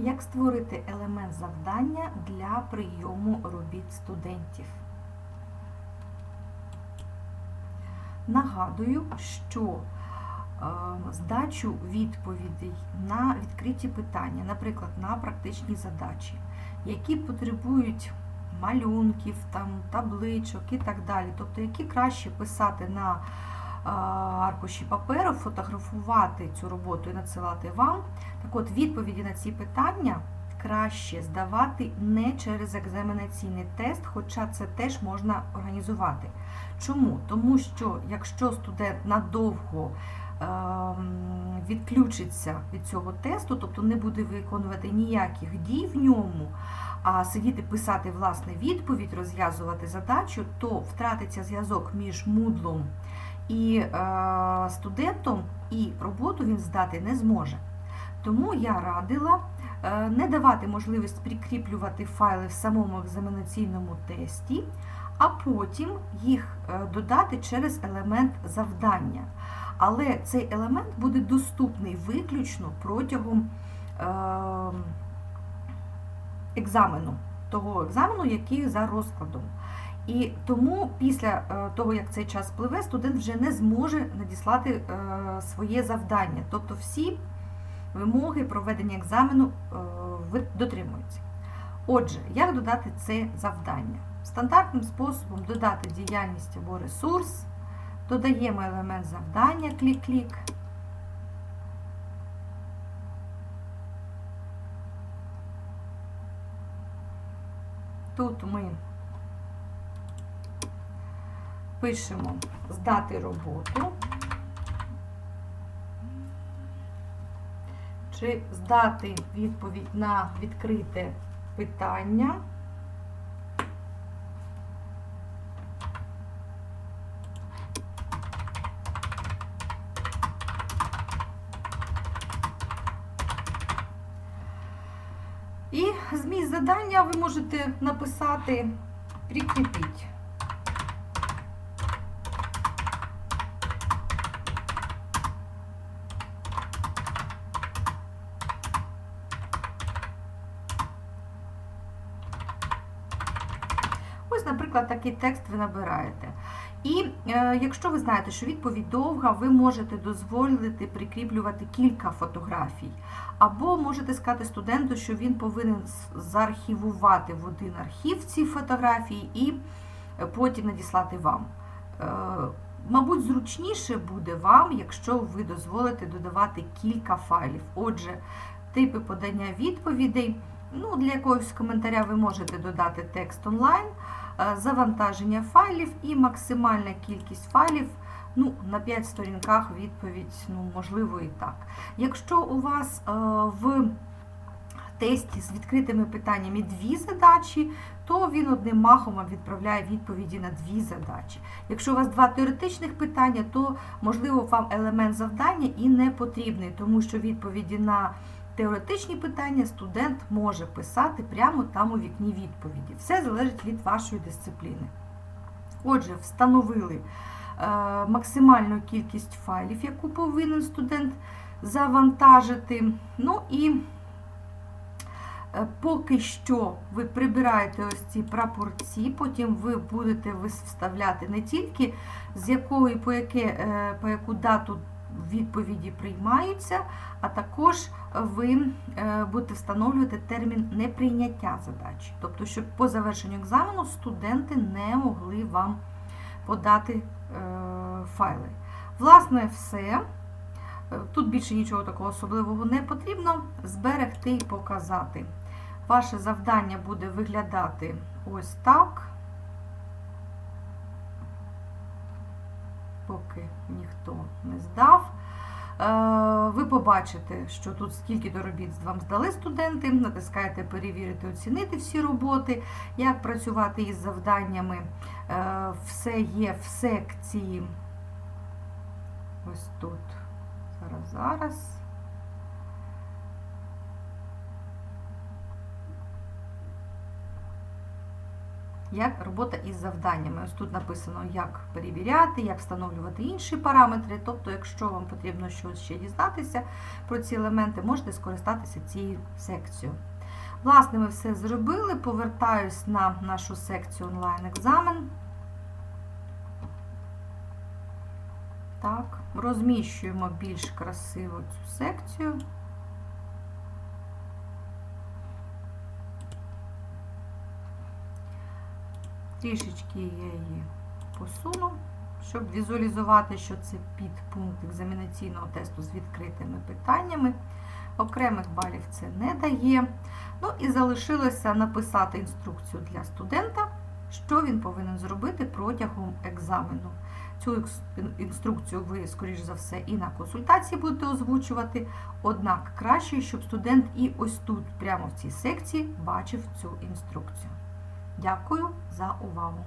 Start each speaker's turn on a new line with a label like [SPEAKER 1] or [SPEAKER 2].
[SPEAKER 1] Як створити елемент завдання для прийому робіт студентів? Нагадую, що е, здачу відповідей на відкриті питання, наприклад, на практичні задачі, які потребують малюнків, там, табличок і так далі, тобто які краще писати на аркуші паперу, фотографувати цю роботу і надсилати вам. Так от, відповіді на ці питання краще здавати не через екзаменаційний тест, хоча це теж можна організувати. Чому? Тому що якщо студент надовго ем, відключиться від цього тесту, тобто не буде виконувати ніяких дій в ньому, а сидіти писати власне відповідь, розв'язувати задачу, то втратиться зв'язок між мудлом і е, студентом, і роботу він здати не зможе. Тому я радила е, не давати можливість прикріплювати файли в самому екзаменаційному тесті, а потім їх е, додати через елемент завдання. Але цей елемент буде доступний виключно протягом екзамену, того екзамену, який за розкладом. І тому після е, того, як цей час спливе, студент вже не зможе надіслати е, своє завдання. Тобто всі вимоги проведення екзамену е, дотримуються. Отже, як додати це завдання? Стандартним способом додати діяльність або ресурс, додаємо елемент завдання, клік-клік. Тут ми пишемо здати роботу. Чи здати відповідь на відкрите питання. І зміст задання ви можете написати прикріпіть. Ось, наприклад, такий текст ви набираєте. І е, якщо ви знаєте, що відповідь довга, ви можете дозволити прикріплювати кілька фотографій. Або можете сказати студенту, що він повинен заархівувати в один архів ці фотографії і е, потім надіслати вам. Е, Мабуть, зручніше буде вам, якщо ви дозволите додавати кілька файлів. Отже, типи подання відповідей. Ну, Для якогось коментаря ви можете додати текст онлайн, завантаження файлів і максимальна кількість файлів. Ну, на 5 сторінках відповідь, ну, можливо, і так. Якщо у вас е, в тесті з відкритими питаннями дві задачі, то він одним махом відправляє відповіді на дві задачі. Якщо у вас два теоретичних питання, то можливо вам елемент завдання і не потрібний, тому що відповіді на теоретичні питання студент може писати прямо там у вікні відповіді. Все залежить від вашої дисципліни. Отже, встановили е, максимальну кількість файлів, яку повинен студент завантажити. Ну і е, поки що ви прибираєте ось ці прапорці, потім ви будете вставляти не тільки з якої по, яке, е, по яку дату відповіді приймаються, а також ви е, будете встановлювати термін неприйняття задачі. Тобто, щоб по завершенню екзамену студенти не могли вам подати е, файли. Власне, все. Е, Тут більше нічого такого особливого не потрібно. Зберегти і показати. Ваше завдання буде виглядати ось так. Поки ніхто не здав. Е, Ви побачите, що тут скільки до робіт вам здали студенти, натискаєте перевірити, оцінити всі роботи, як працювати із завданнями. Е, Все є в секції. Ось тут. Зараз, зараз. Як робота із завданнями. Ось тут написано, як перевіряти, як встановлювати інші параметри. Тобто, якщо вам потрібно щось ще дізнатися про ці елементи, можете скористатися цією секцією. Власне, ми все зробили. Повертаюсь на нашу секцію онлайн-екзамен. Так, розміщуємо більш красиво цю секцію. Трішечки я її посуну, щоб візуалізувати, що це підпункт екзамінаційного тесту з відкритими питаннями. Окремих балів це не дає. Ну і залишилося написати інструкцію для студента, що він повинен зробити протягом екзамену. Цю інструкцію ви, скоріш за все, і на консультації будете озвучувати. Однак краще, щоб студент і ось тут, прямо в цій секції, бачив цю інструкцію. Дякую за увагу!